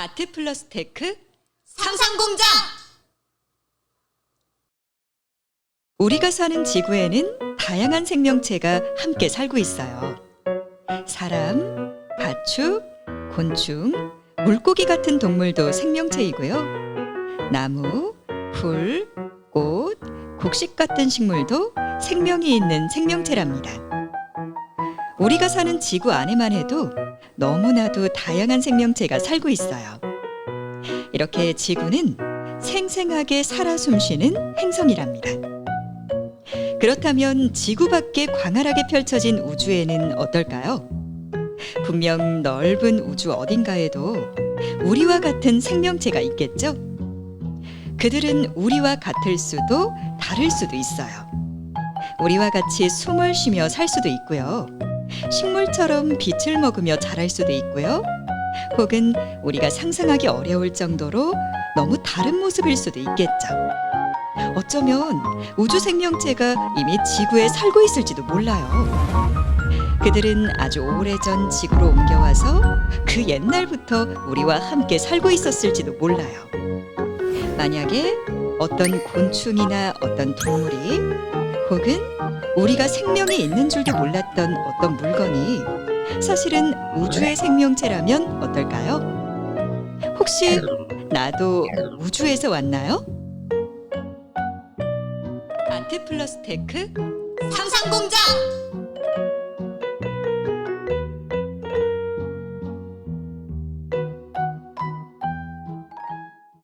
아트 플러스 테크 상상공장! 우리가 사는 지구에는 다양한 생명체가 함께 살고 있어요. 사람, 가축, 곤충, 물고기 같은 동물도 생명체이고요. 나무, 풀, 꽃, 곡식 같은 식물도 생명이 있는 생명체랍니다. 우리가 사는 지구 안에만 해도 너무나도 다양한 생명체가 살고 있어요. 이렇게 지구는 생생하게 살아 숨쉬는 행성이랍니다. 그렇다면 지구 밖에 광활하게 펼쳐진 우주에는 어떨까요? 분명 넓은 우주 어딘가에도 우리와 같은 생명체가 있겠죠? 그들은 우리와 같을 수도 다를 수도 있어요. 우리와 같이 숨을 쉬며 살 수도 있고요. 식물처럼 빛을 먹으며 자랄 수도 있고요. 혹은 우리가 상상하기 어려울 정도로 너무 다른 모습일 수도 있겠죠. 어쩌면 우주 생명체가 이미 지구에 살고 있을지도 몰라요. 그들은 아주 오래전 지구로 옮겨와서 그 옛날부터 우리와 함께 살고 있었을지도 몰라요. 만약에 어떤 곤충이나 어떤 동물이 혹은 우리가 생명이 있는 줄도 몰랐던 어떤 물건이 사실은 우주의 생명체라면 어떨까요? 혹시 나도 우주에서 왔나요? 아트 플러스 테크 상상공장!